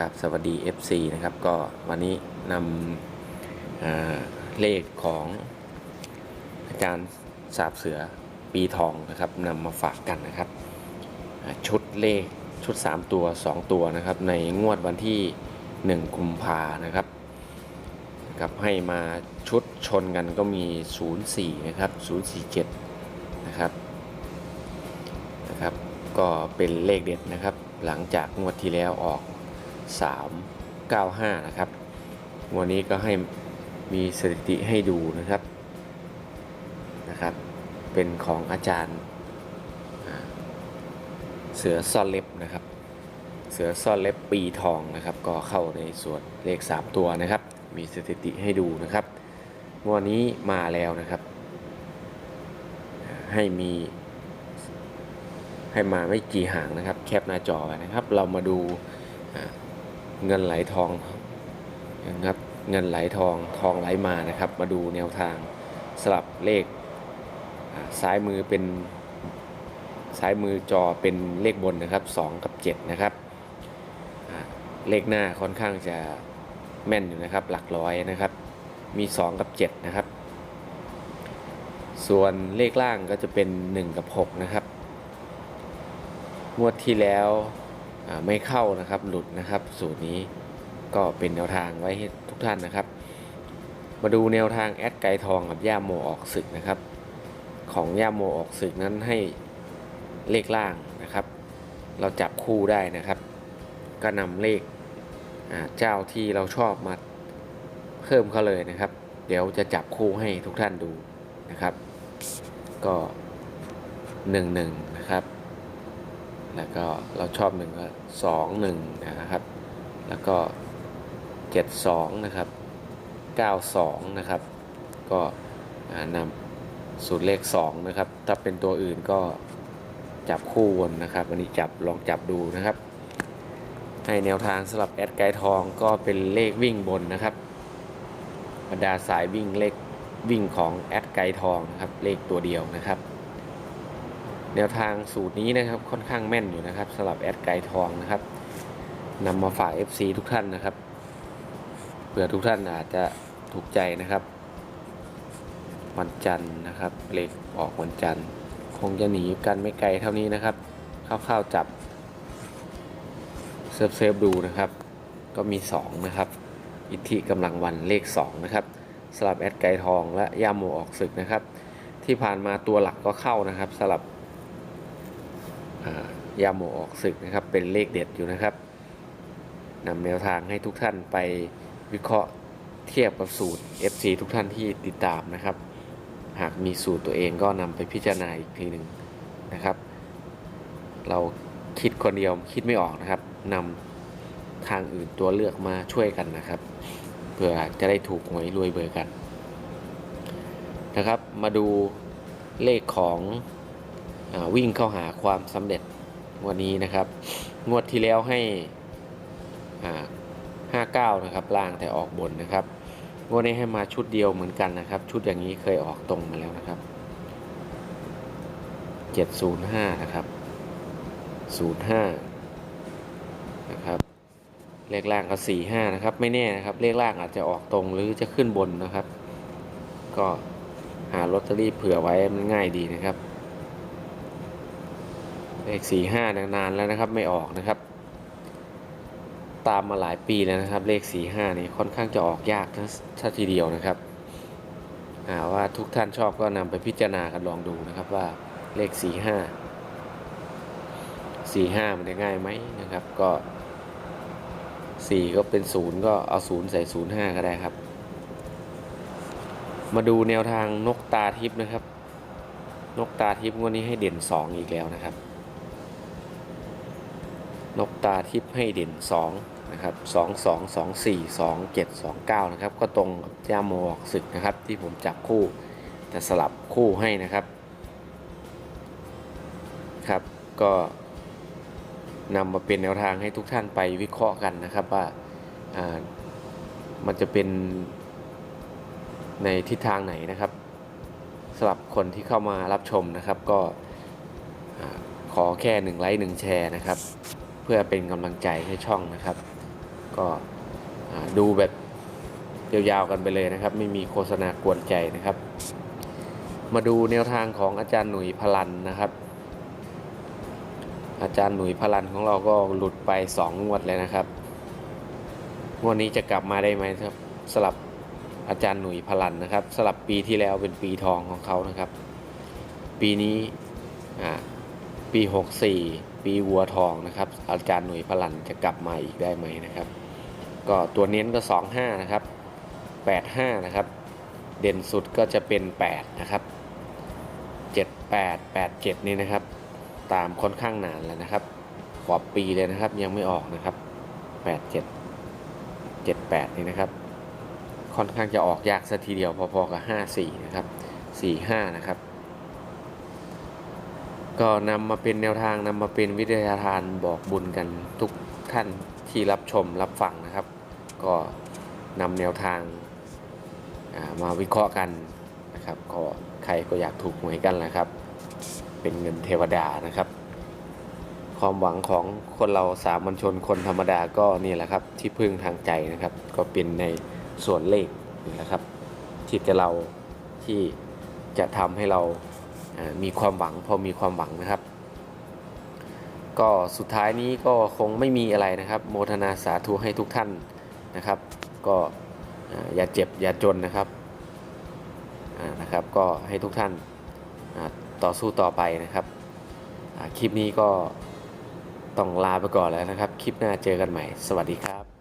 กับสวัสดี FC นะครับ ก็วันนี้นำเลขของอาจารย์สาบเสือปีทองนะครับนำมาฝากกันนะครับ ชุดเลขชุด 3 ตัว 2 ตัวนะครับ ในงวดวันที่ 1 กุมภานะครับนะครับให้มาชุดชนกันก็มี 04 นะครับ 047 นะครับนะครับ ก็เป็นเลขเด็ดนะครับ หลังจากงวดที่แล้วออก 395 นะครับวดนี้ก็ให้มีสถิติให้ดูนะครับนะครับ เป็นของอาจารย์เสือซ่อนเล็บนะครับ เสือซ่อนเล็บปีทองนะครับ ก็เข้าในส่วนเลข 3 ตัวนะครับ มีสถิติให้ดูนะครับวดนี้มาแล้วนะครับ ให้มีให้มาไม่กี่หางนะครับ แคปหน้าจอนะครับ เรามาดูอ่า เงินไหลทองนะครับเงินไหลทองทองไหลมานะครับ มาดูแนวทางสลับเลขซ้ายมือเป็นซ้ายมือจอเป็นเลขบนนะครับ 2 กับ 7 นะครับ เลขหน้าค่อนข้างจะแม่นอยู่นะครับ หลักร้อยนะครับ มี 2 กับ 7 นะครับ ส่วนเลขล่างก็จะเป็น 1 กับ 6 นะครับ งวดที่แล้ว ไม่เข้านะครับหลุดนะครับ สูตรนี้ก็เป็นแนวทางไว้ให้ทุกท่านนะครับ มาดูแนวทางแอดไก่ทองกับย่าโมออกศึกนะครับ ของย่าโมออกศึกนั้นให้เลขล่างนะครับ เราจับคู่ได้นะครับ ก็นำเลขเจ้าที่เราชอบมาเพิ่มเข้าเลยนะครับ เดี๋ยวจะจับคู่ให้ทุกท่านดูนะครับ ก็หนึ่งหนึ่งนะครับ แล้วก็เราชอบหนึ่งก็สองหนึ่งนะครับ แล้วก็เจ็ดสองนะครับเก้าสองนะครับ ก็นำสูตรเลขสองนะครับ ถ้าเป็นตัวอื่นก็จับคู่วนนะครับอันนี้จับลองจับดูนะครับ ให้แนวทางสำหรับแอดไกด์ทองก็เป็นเลขวิ่งบนนะครับบรรดาสายวิ่งเลขวิ่งของแอดไกด์ทองนะครับ เลขตัวเดียวนะครับ แนวทางสูตรนี้นะครับค่อนข้างแม่นอยู่นะครับสำหรับแอดไกด์ทองนะครับนำมาฝาก FC ทุกท่านนะครับเผื่อทุกท่านอาจจะถูกใจนะครับ วันจันทร์นะครับเลขออกวันจันทร์ คงจะหนีกันไม่ไกลเท่านี้นะครับคร่าวๆจับเซิร์ฟเซิร์ฟดูนะครับ ก็มี 2 นะครับ อิทธิกำลังวันเลข 2 นะครับสลับแอดไกทองและย่าโมออกศึกนะครับ ที่ผ่านมาตัวหลักก็เข้านะครับสลับ ยาโมออกศึกนะครับ เป็นเลขเด็ดอยู่นะครับนำแนวทางให้ทุกท่านไปวิเคราะห์เทียบกับสูตร FC ทุกท่านที่ติดตามนะครับ หากมีสูตรตัวเองก็นำไปพิจารณาอีกทีหนึ่งนะครับ เราคิดคนเดียวคิดไม่ออกนะครับนำทางอื่นตัวเลือกมาช่วยกันนะครับเพื่อจะได้ถูกหวยรวยเบอร์กันนะครับ มาดูเลขของอวิ่งเข้าหาความสำเร็จ วันนี้นะครับ งวดที่แล้วให้อ่าห้าเก้านะครับล่างแต่ออกบนนะครับ งวดนี้ให้มาชุดเดียวเหมือนกันนะครับ ชุดอย่างนี้เคยออกตรงมาแล้วนะครับเจ็ดศูนย์ห้านะครับศูนย์ห้านะครับเลขล่างก็สี่ห้านะครับ ไม่แน่นะครับ เลขล่างอาจจะออกตรงหรือจะขึ้นบนนะครับ ก็หาลอตเตอรี่เผื่อไว้มันง่ายดีนะครับ เลขสี่ห้านานแล้วนะครับไม่ออกนะครับ ตามมาหลายปีแล้วนะครับ เลขสี่ห้านี่ค่อนข้างจะออกยากนะถ้าทีเดียวนะครับว่าทุกท่านชอบก็นำไปพิจารณากันลองดูนะครับว่าเลขสี่ห้าสี่ห้ามันจะง่ายไหมนะครับ ก็สี่ก็เป็นศูนย์ก็เอาศูนย์ใส่ศูนย์ห้าก็ได้ครับ มาดูแนวทางนกตาทิพย์นะครับ นกตาทิพย์งวันนี้ให้เด่นสองอีกแล้วนะครับ นกตาทิพย์ให้เด่น2นะครับ2 2 2 4 2 7 2 9นะครับก็ตรงกับย่าโมออกศึกนะครับ ที่ผมจับคู่จะสลับคู่ให้นะครับครับก็นำมาเป็นแนวทางให้ทุกท่านไปวิเคราะห์กันนะครับว่ามันจะเป็นในทิศทางไหนนะครับสำหรับคนที่เข้ามารับชมนะครับก็ขอแค่หนึ่งไลค์หนึ่งแชร์นะครับ พื่อเป็นกำลังใจให้ช่องนะครับ ก็ดูแบบยาวๆกันไปเลยนะครับ ไม่มีโฆษณากวนใจนะครับ มาดูแนวทางของอาจารย์หนุ่ยพลันนะครับ อาจารย์หนุ่ยพลันของเราก็หลุดไปสองงวดเลยนะครับงวดนี้จะกลับมาได้ไหมครับสลับอาจารย์หนุ่ยพลันนะครับ สลับปีที่แล้วเป็นปีทองของเขานะครับ ปีนี้อ่า ปี 64 ปีวัวทองนะครับ อาจารย์หนุ่ยพลันจะกลับมาอีกได้ไหมนะครับ ก็ตัวเน้นก็ 25 นะครับ 85 นะครับ เด่นสุดก็จะเป็น 8 นะครับ 78 87 นี่นะครับ ตามค่อนข้างนานแล้วนะครับขอบปีเลยนะครับยังไม่ออกนะครับ 87 78 นี่นะครับ ค่อนข้างจะออกยากสัทีเดียวพอๆกับ 54 นะครับ 45 นะครับ ก็นำมาเป็นแนวทางนำมาเป็นวิทยาทานบอกบุญกันทุกท่านที่รับชมรับฟังนะครับ ก็นำแนวทางามาวิเคราะห์กันนะครับก็ใครก็อยากถูกหวยกันแหละครับ เป็นเงินเทวดานะครับ ความหวังของคนเราสามัญชนคนธรรมดาก็นี่แหละครับที่พึ่งทางใจนะครับ ก็เป็นในส่วนเลขนี่แหละครับที่จะเราที่จะทำให้เรา มีความหวังพอมีความหวังนะครับ ก็สุดท้ายนี้ก็คงไม่มีอะไรนะครับ โมทนาสาธุให้ทุกท่านนะครับ ก็ออย่าเจ็บอย่าจนนะครับนะครับ ก็ให้ทุกท่านต่อสู้ต่อไปนะครับคลิปนี้ก็ต้องลาไปก่อนแล้วนะครับ คลิปหน้าเจอกันใหม่ สวัสดีครับ